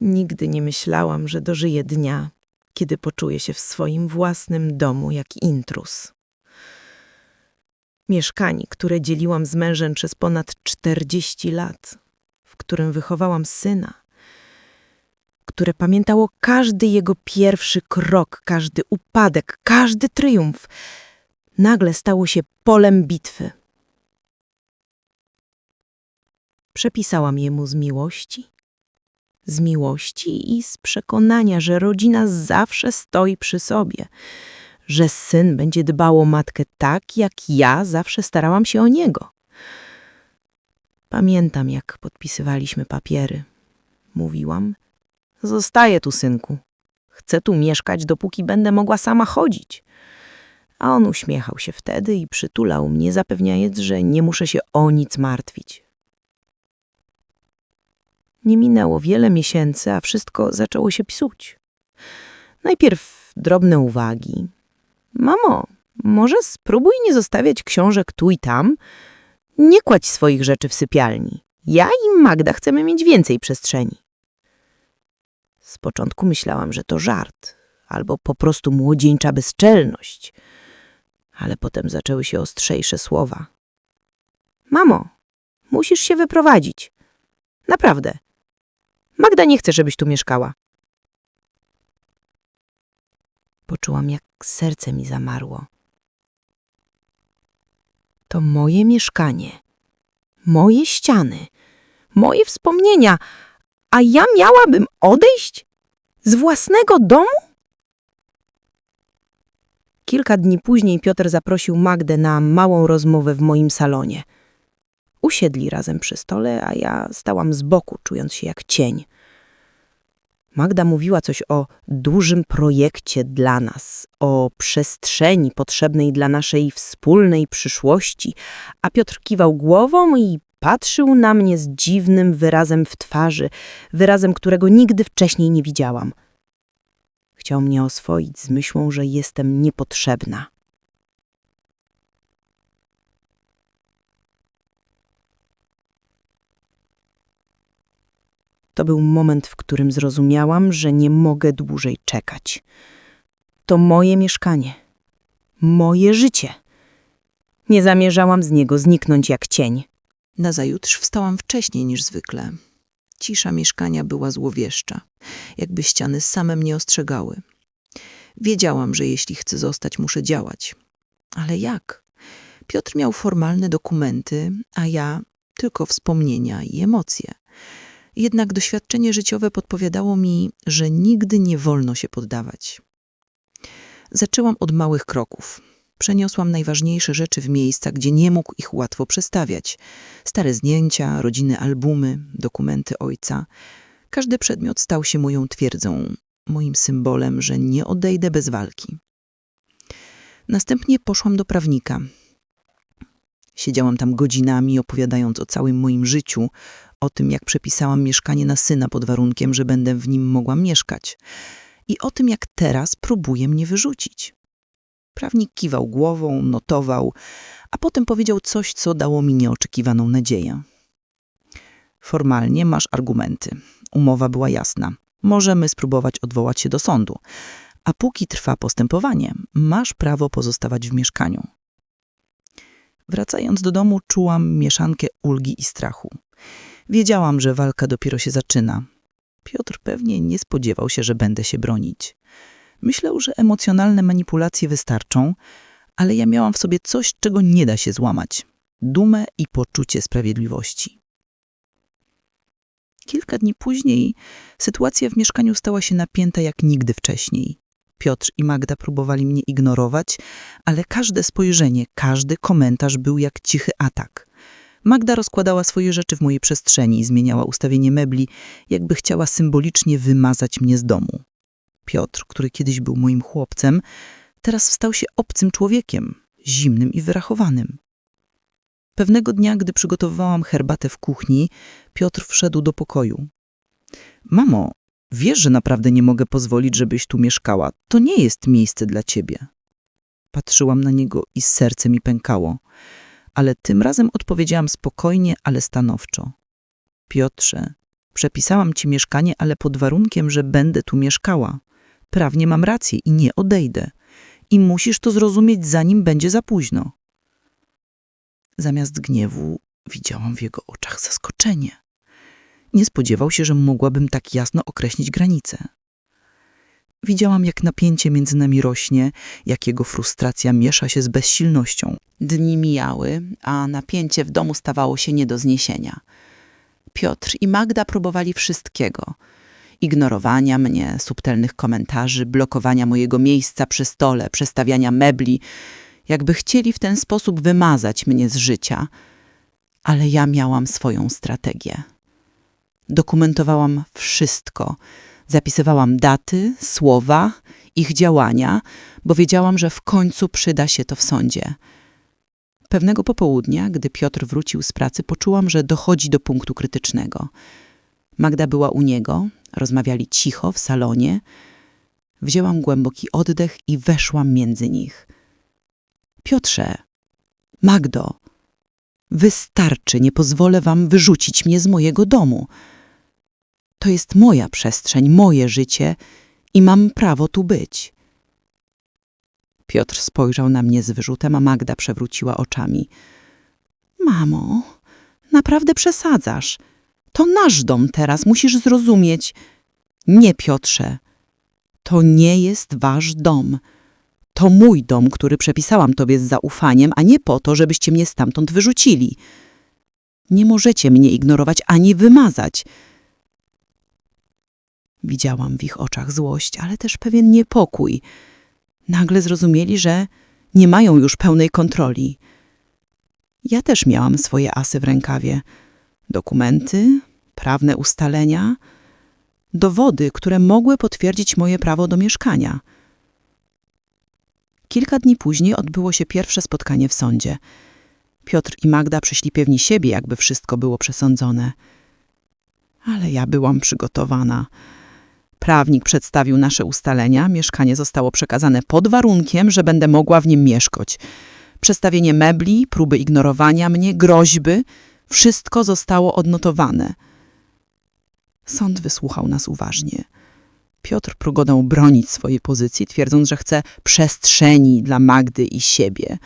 Nigdy nie myślałam, że dożyję dnia, kiedy poczuję się w swoim własnym domu jak intrus. Mieszkanie, które dzieliłam z mężem przez ponad 40 lat, w którym wychowałam syna, które pamiętało każdy jego pierwszy krok, każdy upadek, każdy triumf, nagle stało się polem bitwy. Przepisałam jemu z miłości, z miłości i z przekonania, że rodzina zawsze stoi przy sobie, że syn będzie dbał o matkę tak, jak ja zawsze starałam się o niego. Pamiętam, jak podpisywaliśmy papiery. Mówiłam: Zostaję tu, synku. Chcę tu mieszkać, dopóki będę mogła sama chodzić. A on uśmiechał się wtedy i przytulał mnie, zapewniając, że nie muszę się o nic martwić. Nie minęło wiele miesięcy, a wszystko zaczęło się psuć. Najpierw drobne uwagi. Mamo, może spróbuj nie zostawiać książek tu i tam? Nie kładź swoich rzeczy w sypialni. Ja i Magda chcemy mieć więcej przestrzeni. Z początku myślałam, że to żart, albo po prostu młodzieńcza bezczelność. Ale potem zaczęły się ostrzejsze słowa. Mamo, musisz się wyprowadzić. Naprawdę. Magda nie chce, żebyś tu mieszkała. Poczułam, jak serce mi zamarło. To moje mieszkanie, moje ściany, moje wspomnienia, a ja miałabym odejść z własnego domu? Kilka dni później Piotr zaprosił Magdę na małą rozmowę w moim salonie. Usiedli razem przy stole, a ja stałam z boku, czując się jak cień. Magda mówiła coś o dużym projekcie dla nas, o przestrzeni potrzebnej dla naszej wspólnej przyszłości, a Piotr kiwał głową i patrzył na mnie z dziwnym wyrazem w twarzy, wyrazem, którego nigdy wcześniej nie widziałam. Chciał mnie oswoić z myślą, że jestem niepotrzebna. To był moment, w którym zrozumiałam, że nie mogę dłużej czekać. To moje mieszkanie, moje życie. Nie zamierzałam z niego zniknąć jak cień. Nazajutrz wstałam wcześniej niż zwykle. Cisza mieszkania była złowieszcza, jakby ściany same mnie ostrzegały. Wiedziałam, że jeśli chcę zostać, muszę działać. Ale jak? Piotr miał formalne dokumenty, a ja tylko wspomnienia i emocje. Jednak doświadczenie życiowe podpowiadało mi, że nigdy nie wolno się poddawać. Zaczęłam od małych kroków. Przeniosłam najważniejsze rzeczy w miejsca, gdzie nie mógł ich łatwo przestawiać. Stare zdjęcia, rodzinne albumy, dokumenty ojca. Każdy przedmiot stał się moją twierdzą, moim symbolem, że nie odejdę bez walki. Następnie poszłam do prawnika. Siedziałam tam godzinami, opowiadając o całym moim życiu, o tym, jak przepisałam mieszkanie na syna pod warunkiem, że będę w nim mogła mieszkać, i o tym, jak teraz próbuje mnie wyrzucić. Prawnik kiwał głową, notował, a potem powiedział coś, co dało mi nieoczekiwaną nadzieję. Formalnie masz argumenty. Umowa była jasna. Możemy spróbować odwołać się do sądu. A póki trwa postępowanie, masz prawo pozostawać w mieszkaniu. Wracając do domu, czułam mieszankę ulgi i strachu. Wiedziałam, że walka dopiero się zaczyna. Piotr pewnie nie spodziewał się, że będę się bronić. Myślał, że emocjonalne manipulacje wystarczą, ale ja miałam w sobie coś, czego nie da się złamać dumę i poczucie sprawiedliwości. Kilka dni później sytuacja w mieszkaniu stała się napięta jak nigdy wcześniej. Piotr i Magda próbowali mnie ignorować, ale każde spojrzenie, każdy komentarz był jak cichy atak. Magda rozkładała swoje rzeczy w mojej przestrzeni i zmieniała ustawienie mebli, jakby chciała symbolicznie wymazać mnie z domu. Piotr, który kiedyś był moim chłopcem, teraz stał się obcym człowiekiem, zimnym i wyrachowanym. Pewnego dnia, gdy przygotowywałam herbatę w kuchni, Piotr wszedł do pokoju. Mamo, wiesz, że naprawdę nie mogę pozwolić, żebyś tu mieszkała. To nie jest miejsce dla ciebie. Patrzyłam na niego i serce mi pękało, ale tym razem odpowiedziałam spokojnie, ale stanowczo. Piotrze, Przepisałam ci mieszkanie, ale pod warunkiem, że będę tu mieszkała. Prawnie mam rację i nie odejdę. I musisz to zrozumieć, zanim będzie za późno. Zamiast gniewu widziałam w jego oczach zaskoczenie. Nie spodziewał się, że mogłabym tak jasno określić granice. Widziałam, jak napięcie między nami rośnie, jak jego frustracja miesza się z bezsilnością. Dni mijały, a napięcie w domu stawało się nie do zniesienia. Piotr i Magda próbowali wszystkiego. Ignorowania mnie, subtelnych komentarzy, blokowania mojego miejsca przy stole, przestawiania mebli, jakby chcieli w ten sposób wymazać mnie z życia. Ale ja miałam swoją strategię. Dokumentowałam wszystko. Zapisywałam daty, słowa, ich działania, bo wiedziałam, że w końcu przyda się to w sądzie. Pewnego popołudnia, gdy Piotr wrócił z pracy, poczułam, że dochodzi do punktu krytycznego. Magda była u niego, rozmawiali cicho w salonie. Wzięłam głęboki oddech i weszłam między nich. Piotrze, Magdo, wystarczy, nie pozwolę wam wyrzucić mnie z mojego domu. To jest moja przestrzeń, moje życie i mam prawo tu być. Piotr spojrzał na mnie z wyrzutem, a Magda przewróciła oczami. Mamo, naprawdę przesadzasz. To nasz dom teraz, musisz zrozumieć. Nie, Piotrze, to nie jest wasz dom. To mój dom, który przepisałam tobie z zaufaniem, a nie po to, żebyście mnie stamtąd wyrzucili. Nie możecie mnie ignorować ani wymazać. Widziałam w ich oczach złość, ale też pewien niepokój. Nagle zrozumieli, że nie mają już pełnej kontroli. Ja też miałam swoje asy w rękawie. Dokumenty, prawne ustalenia, dowody, które mogły potwierdzić moje prawo do mieszkania. Kilka dni później odbyło się pierwsze spotkanie w sądzie. Piotr i Magda przyszli pewni siebie, jakby wszystko było przesądzone. Ale ja byłam przygotowana. Prawnik przedstawił nasze ustalenia. Mieszkanie zostało przekazane pod warunkiem, że będę mogła w nim mieszkać. Przestawienie mebli, próby ignorowania mnie, groźby wszystko zostało odnotowane. Sąd wysłuchał nas uważnie. Piotr próbował bronić swojej pozycji, twierdząc, że chce przestrzeni dla Magdy i siebie,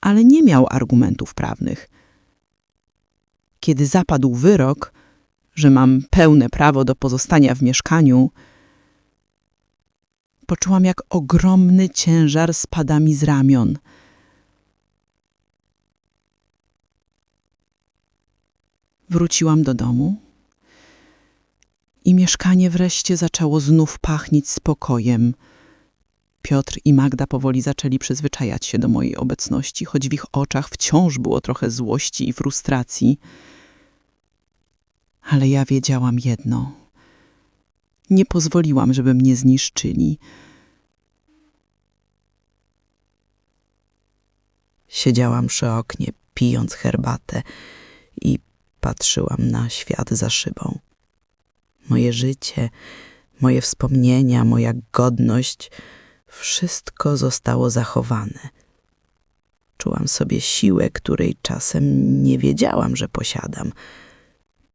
ale nie miał argumentów prawnych. Kiedy zapadł wyrok, że mam pełne prawo do pozostania w mieszkaniu, poczułam, jak ogromny ciężar spada mi z ramion. Wróciłam do domu i mieszkanie wreszcie zaczęło znów pachnieć spokojem. Piotr i Magda powoli zaczęli przyzwyczajać się do mojej obecności, choć w ich oczach wciąż było trochę złości i frustracji. Ale ja wiedziałam jedno. Nie pozwoliłam, żeby mnie zniszczyli. Siedziałam przy oknie, pijąc herbatę i patrzyłam na świat za szybą. Moje życie, moje wspomnienia, moja godność wszystko zostało zachowane. Czułam sobie siłę, której czasem nie wiedziałam, że posiadam.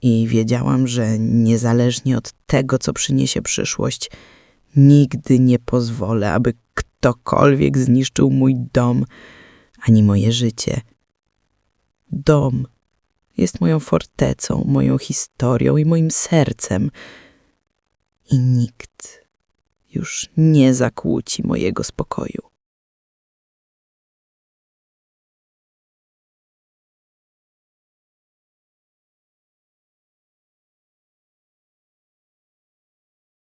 I wiedziałam, że niezależnie od tego, co przyniesie przyszłość, nigdy nie pozwolę, aby ktokolwiek zniszczył mój dom ani moje życie. Dom jest moją fortecą, moją historią i moim sercem. I nikt już nie zakłóci mojego spokoju.